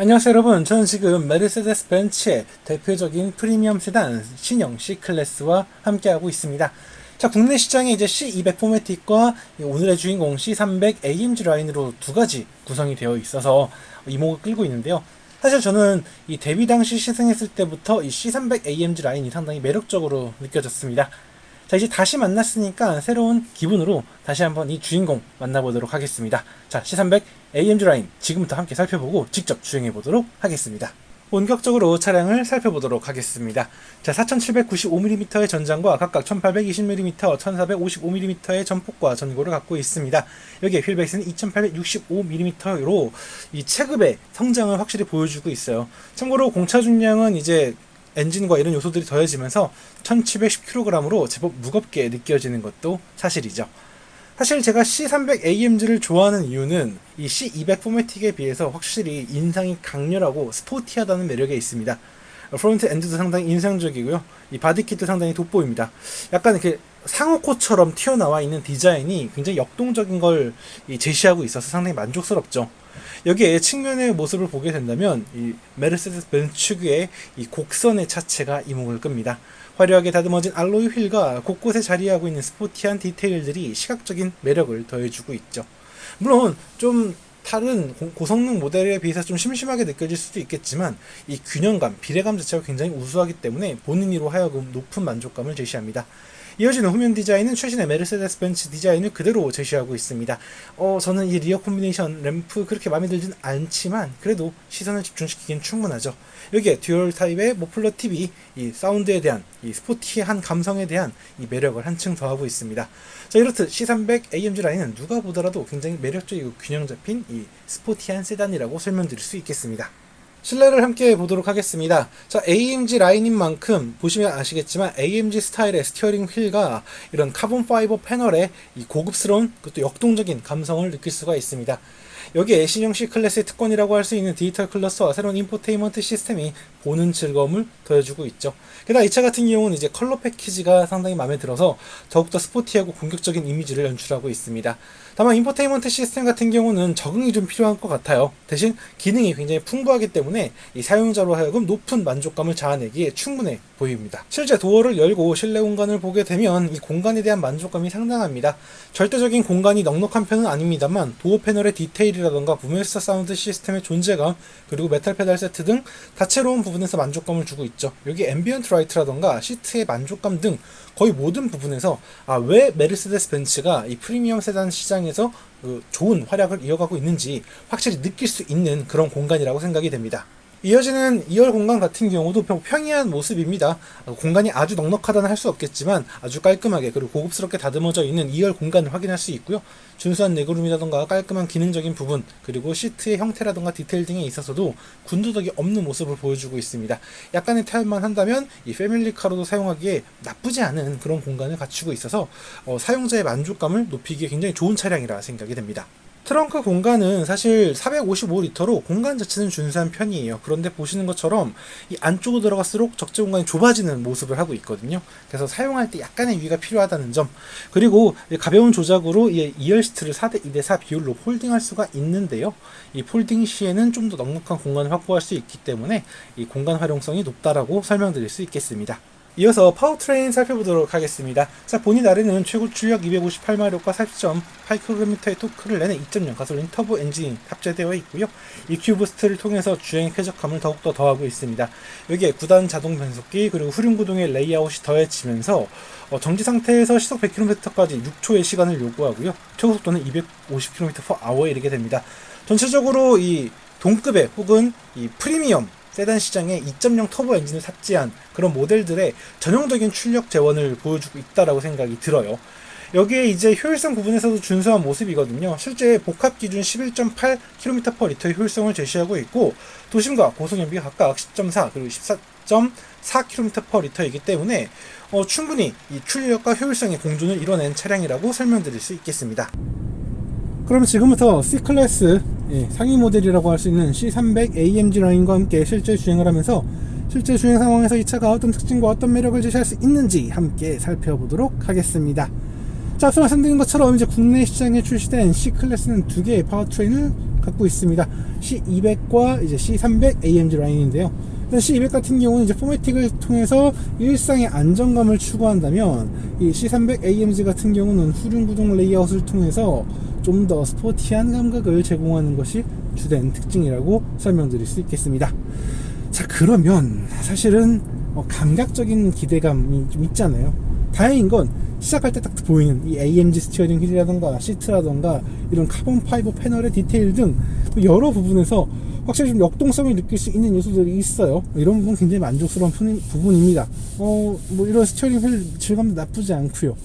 안녕하세요 여러분. 저는 지금 메르세데스 벤츠의 대표적인 프리미엄 세단 신형 C클래스와 함께하고 있습니다. 자 국내 시장에 이제 C200 포매틱과 이 오늘의 주인공 C300 AMG 라인으로 두 가지 구성이 되어 있어서 이목을 끌고 있는데요. 사실 저는 이 데뷔 당시 시승했을 때부터 이 C300 AMG 라인이 상당히 매력적으로 느껴졌습니다 자 이제 다시 만났으니까 새로운 기분으로 다시 한번 이 주인공 만나보도록 하겠습니다. 자 C300 AMG 라인 지금부터 함께 살펴보고 직접 주행해 보도록 하겠습니다. 본격적으로 차량을 살펴보도록 하겠습니다. 자 4795mm의 전장과 각각 1820mm, 1455mm의 전폭과 전고를 갖고 있습니다. 여기에 휠베이스는 2865mm로 이 체급의 성장을 확실히 보여주고 있어요. 참고로 공차 중량은 이제 엔진과 이런 요소들이 더해지면서 1710kg으로 제법 무겁게 느껴지는 것도 사실이죠. 사실 제가 C300 AMG를 좋아하는 이유는 이 C200 포매틱에 비해서 확실히 인상이 강렬하고 스포티하다는 매력에 있습니다. 프론트 엔드도 상당히 인상적이고요. 이 바디킷도 상당히 돋보입니다. 약간 이렇게 상호코처럼 튀어나와 있는 디자인이 굉장히 역동적인 걸이 제시하고 있어서 상당히 만족스럽죠. 여기에 측면의 모습을 보게 된다면 이 메르세데스 벤츠 특유의 이 곡선의 차체가 이목을 끕니다. 화려하게 다듬어진 알로이 휠과 곳곳에 자리하고 있는 스포티한 디테일들이 시각적인 매력을 더해주고 있죠. 물론 좀 다른 고- 고성능 모델에 비해서 좀 심심하게 느껴질 수도 있겠지만 이 균형감, 비례감 자체가 굉장히 우수하기 때문에 본인으로 하여금 높은 만족감을 제시합니다. 이어지는 후면 디자인은 최신의 메르세데스 벤츠 디자인을 그대로 제시하고 있습니다. 어, 저는 이 리어 콤비네이션 램프 그렇게 마음에 들진 않지만 그래도 시선을 집중시키기엔 충분하죠. 여기에 듀얼 타입의 모플러 TV, 이 사운드에 대한 이 스포티한 감성에 대한 이 매력을 한층 더하고 있습니다. 자 이렇듯 C300 AMG 라인은 누가 보더라도 굉장히 매력적이고 균형 잡힌 이 스포티한 세단이라고 설명드릴 수 있겠습니다. 실내를 함께 보도록 하겠습니다. 자, AMG 라인인 만큼 보시면 아시겠지만 AMG 스타일의 스티어링 휠과 이런 카본 파이버 패널의 이 고급스러운 그것도 역동적인 감성을 느낄 수가 있습니다. 여기에 신형 C 클래스의 특권이라고 할 수 있는 디지털 클러스와 새로운 인포테인먼트 시스템이 보는 즐거움을 더해주고 있죠. 게다가 이 차 같은 경우는 이제 컬러 패키지가 상당히 마음에 들어서 더욱더 스포티하고 공격적인 이미지를 연출하고 있습니다. 다만 인포테인먼트 시스템 같은 경우는 적응이 좀 필요한 것 같아요. 대신 기능이 굉장히 풍부하기 때문에 이 사용자로 하여금 높은 만족감을 자아내기에 충분해 보입니다. 실제 도어를 열고 실내 공간을 보게 되면 이 공간에 대한 만족감이 상당합니다. 절대적인 공간이 넉넉한 편은 아닙니다만 도어 패널의 디테일이라던가 부메스터 사운드 시스템의 존재감 그리고 메탈 페달 세트 등 다채로운 부분에서 만족감을 주고 있죠. 여기 앰비언트 라이트라던가 시트의 만족감 등 거의 모든 부분에서 아 왜 메르세데스 벤츠가 이 프리미엄 세단 시장에서 그 좋은 활약을 이어가고 있는지 확실히 느낄 수 있는 그런 공간이라고 생각이 됩니다. 이어지는 2열 공간 같은 경우도 평- 평이한 모습입니다. 어, 공간이 아주 넉넉하다는 할 수 없겠지만 아주 깔끔하게 그리고 고급스럽게 다듬어져 있는 2열 공간을 확인할 수 있고요. 준수한 레그룸이라던가 깔끔한 기능적인 부분 그리고 시트의 형태라던가 디테일 등에 있어서도 군더더기 없는 모습을 보여주고 있습니다. 약간의 타협만 한다면 이 패밀리카로도 사용하기에 나쁘지 않은 그런 공간을 갖추고 있어서 어, 사용자의 만족감을 높이기에 굉장히 좋은 차량이라 생각이 됩니다. 트렁크 공간은 사실 455리터로 공간 자체는 준수한 편이에요. 그런데 보시는 것처럼 이 안쪽으로 들어갈수록 적재 공간이 좁아지는 모습을 하고 있거든요. 그래서 사용할 때 약간의 유의가 필요하다는 점. 그리고 이 가벼운 조작으로 이 2열 시트를 4대 2대 4 비율로 폴딩할 수가 있는데요. 이 폴딩 시에는 좀 더 넉넉한 공간을 확보할 수 있기 때문에 이 공간 활용성이 높다라고 설명드릴 수 있겠습니다. 이어서 파워트레인 살펴보도록 하겠습니다. 자, 본인 아래는 최고 출력 258마력과 40.8kg의 토크를 내는 2.0 가솔린 터보 엔진이 탑재되어 있고요. EQ 부스트를 통해서 주행 쾌적함을 더욱더 더하고 있습니다. 여기에 9단 자동 변속기 그리고 후륜 구동의 레이아웃이 더해지면서 어, 정지 상태에서 시속 100km까지 6초의 시간을 요구하고요. 최고 속도는 250km/h에 이르게 됩니다. 전체적으로 이 동급의 혹은 이 프리미엄 세단 시장에 2.0 터보 엔진을 탑재한 그런 모델들의 전형적인 출력 재원을 보여주고 있다라고 생각이 들어요. 여기에 이제 효율성 부분에서도 준수한 모습이거든요. 실제 복합 기준 11.8km/L의 효율성을 제시하고 있고 도심과 고속연비가 각각 10.4 그리고 14.4km/L이기 때문에 어, 충분히 이 출력과 효율성의 공존을 이뤄낸 차량이라고 설명드릴 수 있겠습니다. 그럼 지금부터 C클래스 예, 상위 모델이라고 할 수 있는 C300 AMG 라인과 함께 실제 주행을 하면서 실제 주행 상황에서 이 차가 어떤 특징과 어떤 매력을 제시할 수 있는지 함께 살펴보도록 하겠습니다. 자, 앞서 말씀드린 것처럼 이제 국내 시장에 출시된 C클래스는 두 개의 파워트레인을 갖고 있습니다. C200과 이제 C300 AMG 라인인데요. C200 같은 경우는 이제 포매틱을 통해서 일상의 안정감을 추구한다면 이 C300 AMG 같은 경우는 후륜 구동 레이아웃을 통해서 좀 더 스포티한 감각을 제공하는 것이 주된 특징이라고 설명드릴 수 있겠습니다. 자 그러면 사실은 어, 감각적인 기대감이 좀 있잖아요. 다행인 건 시작할 때 딱 보이는 이 AMG 스티어링 휠이라던가 시트라던가 이런 카본 파이버 패널의 디테일 등 여러 부분에서 확실히 좀 역동성을 느낄 수 있는 요소들이 있어요. 이런 부분 굉장히 만족스러운 푸- 부분입니다. 어, 뭐 이런 스티어링 휠 질감도 나쁘지 않고요.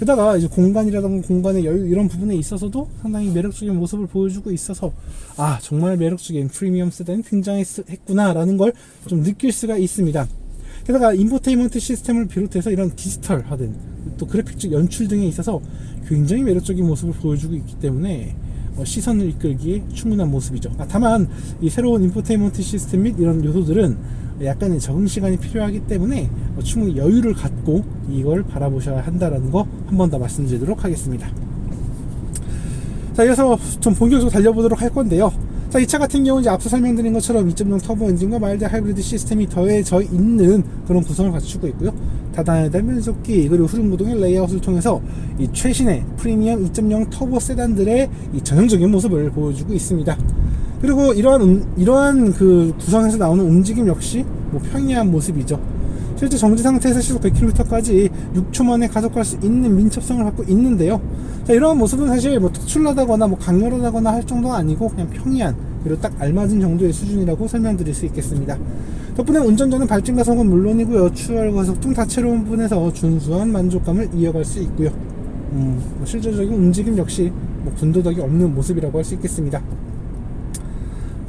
게다가 이제 공간이라던가 공간의 여유 이런 부분에 있어서도 상당히 매력적인 모습을 보여주고 있어서 아 정말 매력적인 프리미엄 세단이 등장했구나라는 걸 좀 느낄 수가 있습니다. 게다가 인포테인먼트 시스템을 비롯해서 이런 디지털하든 또 그래픽적 연출 등에 있어서 굉장히 매력적인 모습을 보여주고 있기 때문에 어, 시선을 이끌기에 충분한 모습이죠. 아, 다만 이 새로운 인포테인먼트 시스템 및 이런 요소들은 약간의 적응 시간이 필요하기 때문에 어, 충분히 여유를 갖고 이걸 바라보셔야 한다라는 거 한 번 더 말씀드리도록 하겠습니다. 자, 이어서 좀 본격적으로 달려보도록 할 건데요. 자, 이 차 같은 경우는 이제 앞서 설명드린 것처럼 2.0 터보 엔진과 마일드 하이브리드 시스템이 더해져 있는 그런 구성을 갖추고 있고요. 다단한 변속기 그리고 흐름구동의 레이아웃을 통해서 이 최신의 프리미엄 2.0 터보 세단들의 이 전형적인 모습을 보여주고 있습니다. 그리고 이러한 음- 이러한 그 구성에서 나오는 움직임 역시 뭐 평이한 모습이죠. 실제 정지 상태에서 시속 100km까지 6초 만에 가속할 수 있는 민첩성을 갖고 있는데요. 자, 이러한 모습은 사실 뭐 특출나다거나 뭐 강렬하다거나 할 정도가 아니고 그냥 평이한 그리고 딱 알맞은 정도의 수준이라고 설명드릴 수 있겠습니다. 덕분에 운전자는 발진 가속은 물론이고요. 추월 가속 등 다채로운 부분에서 준수한 만족감을 이어갈 수 있고요. 음, 뭐 실질적인 움직임 역시 뭐 군더더기 없는 모습이라고 할 수 있겠습니다.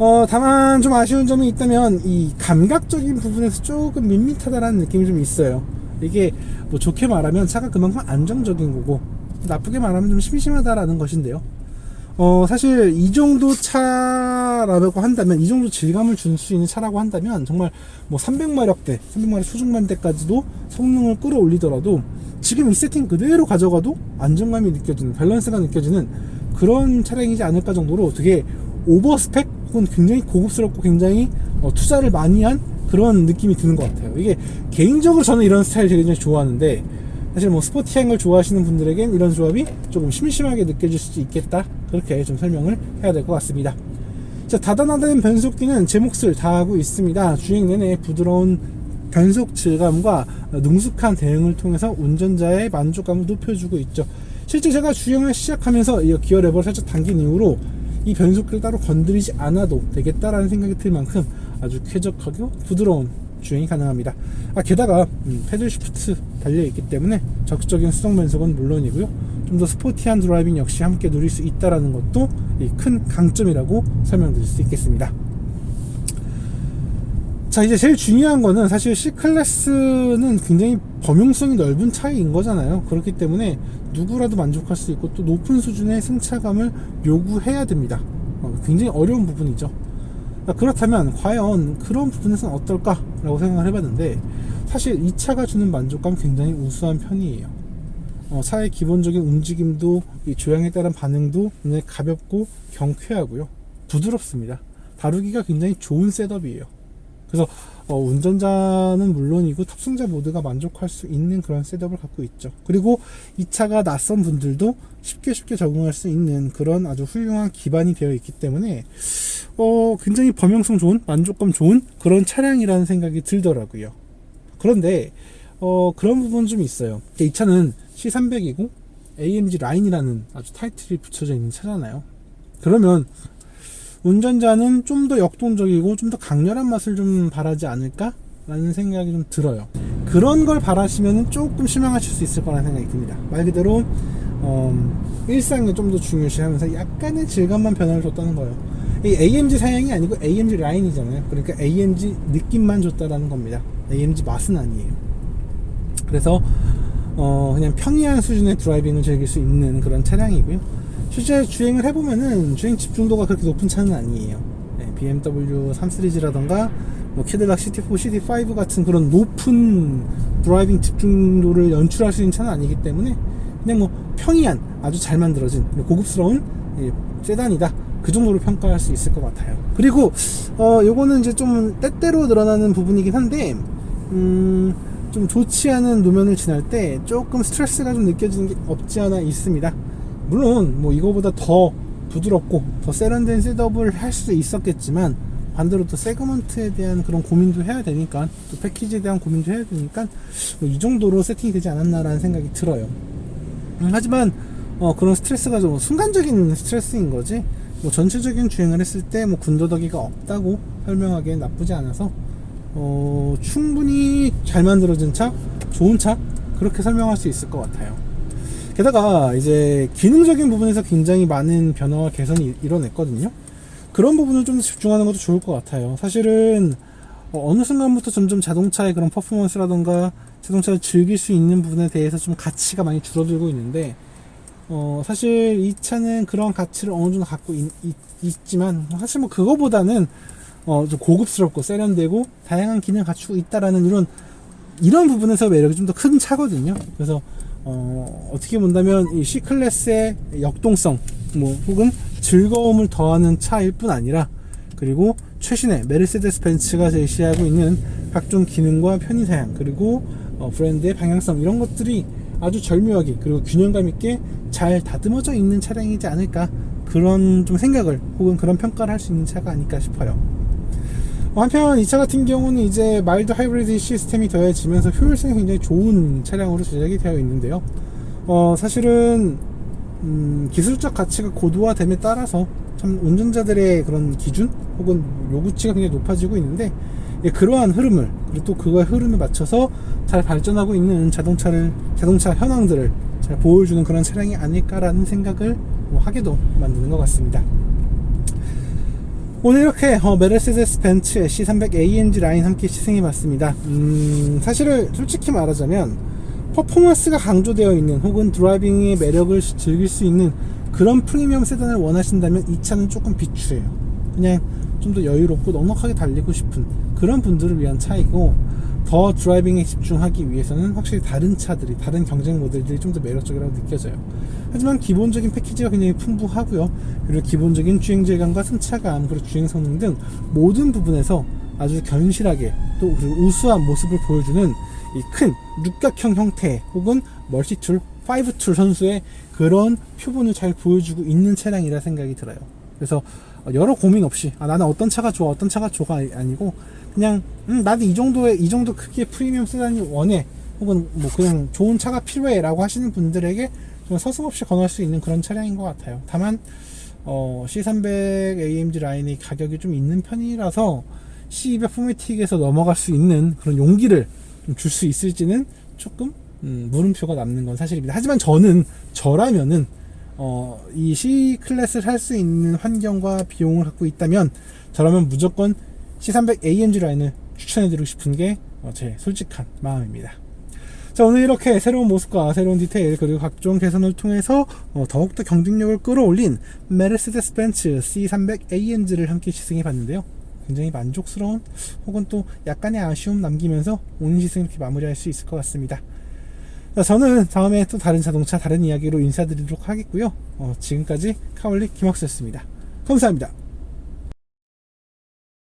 어, 다만 좀 아쉬운 점이 있다면 이 감각적인 부분에서 조금 밋밋하다라는 느낌이 좀 있어요. 이게 뭐 좋게 말하면 차가 그만큼 안정적인 거고 나쁘게 말하면 좀 심심하다라는 것인데요. 어, 사실 이 정도 차라고 한다면 이 정도 질감을 줄 수 있는 차라고 한다면 정말 뭐 300마력대, 300마력 초중반대까지도 성능을 끌어올리더라도 지금 이 세팅 그대로 가져가도 안정감이 느껴지는 밸런스가 느껴지는 그런 차량이지 않을까 정도로 되게 오버스펙 혹은 굉장히 고급스럽고 굉장히 어, 투자를 많이 한 그런 느낌이 드는 것 같아요. 이게 개인적으로 저는 이런 스타일 되게 좋아하는데 사실 뭐 스포티한 걸 좋아하시는 분들에겐 이런 조합이 조금 심심하게 느껴질 수도 있겠다. 그렇게 좀 설명을 해야 될 것 같습니다. 자, 다단하다는 변속기는 제 몫을 다하고 있습니다. 주행 내내 부드러운 변속 질감과 능숙한 대응을 통해서 운전자의 만족감을 높여주고 있죠. 실제 제가 주행을 시작하면서 이 기어 레버를 살짝 당긴 이후로 이 변속기를 따로 건드리지 않아도 되겠다라는 생각이 들 만큼 아주 쾌적하고 부드러운 주행이 가능합니다. 아, 게다가 음, 패들 시프트 달려 있기 때문에 적극적인 수동 변속은 물론이고요. 좀 더 스포티한 드라이빙 역시 함께 누릴 수 있다는 것도 이큰 강점이라고 설명드릴 수 있겠습니다. 자 이제 제일 중요한 거는 사실 C클래스는 굉장히 범용성이 넓은 차이인 거잖아요. 그렇기 때문에 누구라도 만족할 수 있고 또 높은 수준의 승차감을 요구해야 됩니다. 어, 굉장히 어려운 부분이죠. 자, 그렇다면 과연 그런 부분에서는 어떨까 라고 생각을 해봤는데 사실 이 차가 주는 만족감 굉장히 우수한 편이에요. 어, 차의 기본적인 움직임도 이 조향에 따른 반응도 굉장히 가볍고 경쾌하고요. 부드럽습니다. 다루기가 굉장히 좋은 셋업이에요. 그래서 어, 운전자는 물론이고 탑승자 모두가 만족할 수 있는 그런 셋업을 갖고 있죠. 그리고 이 차가 낯선 분들도 쉽게 쉽게 적응할 수 있는 그런 아주 훌륭한 기반이 되어 있기 때문에 어, 굉장히 범용성 좋은 만족감 좋은 그런 차량이라는 생각이 들더라고요. 그런데 어, 그런 부분 좀 있어요. 이 차는 C300이고 AMG 라인이라는 아주 타이틀이 붙여져 있는 차잖아요. 그러면 운전자는 좀 더 역동적이고 좀 더 강렬한 맛을 좀 바라지 않을까? 라는 생각이 좀 들어요. 그런 걸 바라시면 조금 실망하실 수 있을 거라는 생각이 듭니다. 말 그대로, 어, 일상에 좀 더 중요시 하면서 약간의 질감만 변화를 줬다는 거예요. 이 AMG 사양이 아니고 AMG 라인이잖아요. 그러니까 AMG 느낌만 줬다라는 겁니다. AMG 맛은 아니에요. 그래서, 어, 그냥 평이한 수준의 드라이빙을 즐길 수 있는 그런 차량이고요. 실제 주행을 해보면은 주행 집중도가 그렇게 높은 차는 아니에요. 네, BMW 3 시리즈라던가 뭐 캐딜락 CT4, CT5 같은 그런 높은 드라이빙 집중도를 연출할 수 있는 차는 아니기 때문에 그냥 뭐 평이한 아주 잘 만들어진 고급스러운 예, 세단이다 그 정도로 평가할 수 있을 것 같아요. 그리고 어 요거는 이제 좀 때때로 늘어나는 부분이긴 한데 음. 좀 좋지 않은 노면을 지날 때 조금 스트레스가 좀 느껴지는 게 없지 않아 있습니다. 물론 뭐 이거보다 더 부드럽고 더 세련된 셋업을 할 수도 있었겠지만 반대로 또 세그먼트에 대한 그런 고민도 해야 되니까 또 패키지에 대한 고민도 해야 되니까 뭐 이 정도로 세팅이 되지 않았나라는 생각이 들어요. 음, 하지만 어, 그런 스트레스가 좀 순간적인 스트레스인 거지 뭐 전체적인 주행을 했을 때 뭐 군더더기가 없다고 설명하기엔 나쁘지 않아서 어, 충분히 잘 만들어진 차, 좋은 차 그렇게 설명할 수 있을 것 같아요. 게다가 이제 기능적인 부분에서 굉장히 많은 변화와 개선이 일- 일어났거든요. 그런 부분을 좀 집중하는 것도 좋을 것 같아요. 사실은 어, 어느 순간부터 점점 자동차의 그런 퍼포먼스라던가 자동차를 즐길 수 있는 부분에 대해서 좀 가치가 많이 줄어들고 있는데 어, 사실 이 차는 그런 가치를 어느 정도 갖고 있, 지만 사실 뭐 그거보다는 어, 좀 고급스럽고 세련되고 다양한 기능을 갖추고 있다라는 이런 이런 부분에서 매력이 좀 더 큰 차거든요. 그래서 어, 어떻게 본다면 이 C 클래스의 역동성 뭐 혹은 즐거움을 더하는 차일 뿐 아니라 그리고 최신의 메르세데스 벤츠가 제시하고 있는 각종 기능과 편의 사양 그리고 어, 브랜드의 방향성 이런 것들이 아주 절묘하게 그리고 균형감 있게 잘 다듬어져 있는 차량이지 않을까 그런 좀 생각을 혹은 그런 평가를 할 수 있는 차가 아닐까 싶어요. 어, 한편 이 차 같은 경우는 이제 마일드 하이브리드 시스템이 더해지면서 효율성이 굉장히 좋은 차량으로 제작이 되어 있는데요. 어, 사실은 음, 기술적 가치가 고도화됨에 따라서 참 운전자들의 그런 기준 혹은 요구치가 굉장히 높아지고 있는데 예, 그러한 흐름을 그리고 또 그거의 흐름에 맞춰서 잘 발전하고 있는 자동차를 자동차 현황들을 잘 보여주는 그런 차량이 아닐까라는 생각을 뭐 하게도 만드는 것 같습니다. 오늘 이렇게 어, 메르세데스 벤츠 C300 AMG 라인 함께 시승해봤습니다. 음, 사실을 솔직히 말하자면 퍼포먼스가 강조되어 있는 혹은 드라이빙의 매력을 즐길 수 있는 그런 프리미엄 세단을 원하신다면 이 차는 조금 비추해요. 그냥 좀 더 여유롭고 넉넉하게 달리고 싶은 그런 분들을 위한 차이고 더 드라이빙에 집중하기 위해서는 확실히 다른 차들이 다른 경쟁 모델들이 좀 더 매력적이라고 느껴져요. 하지만 기본적인 패키지가 굉장히 풍부하고요. 그리고 기본적인 주행 질감과 승차감 그리고 주행 성능 등 모든 부분에서 아주 견실하게 또 우수한 모습을 보여주는 이 큰 육각형 형태 혹은 멀티툴, 5툴 선수의 그런 표본을 잘 보여주고 있는 차량이라 생각이 들어요. 그래서 여러 고민 없이 아, 나는 어떤 차가 좋아, 어떤 차가 좋아 아니고 그냥 음, 나도 이 정도의 이 정도 크기의 프리미엄 세단이 원해 혹은 뭐 그냥 좋은 차가 필요해라고 하시는 분들에게 좀 서슴없이 권할 수 있는 그런 차량인 것 같아요. 다만 어, C300 AMG 라인의 가격이 좀 있는 편이라서 C200 포매틱에서 넘어갈 수 있는 그런 용기를 줄 수 있을지는 조금 음, 물음표가 남는 건 사실입니다. 하지만 저는 저라면은 어, 이 C 클래스를 할 수 있는 환경과 비용을 갖고 있다면 저라면 무조건 C300 AMG 라인을 추천해드리고 싶은 게 어, 제 솔직한 마음입니다. 자 오늘 이렇게 새로운 모습과 새로운 디테일 그리고 각종 개선을 통해서 어, 더욱더 경쟁력을 끌어올린 메르세데스 벤츠 C300 AMG를 함께 시승해 봤는데요. 굉장히 만족스러운 혹은 또 약간의 아쉬움 남기면서 오늘 시승 이렇게 마무리할 수 있을 것 같습니다. 자, 저는 다음에 또 다른 자동차 다른 이야기로 인사드리도록 하겠고요. 어, 지금까지 카올릭 김학수였습니다. 감사합니다.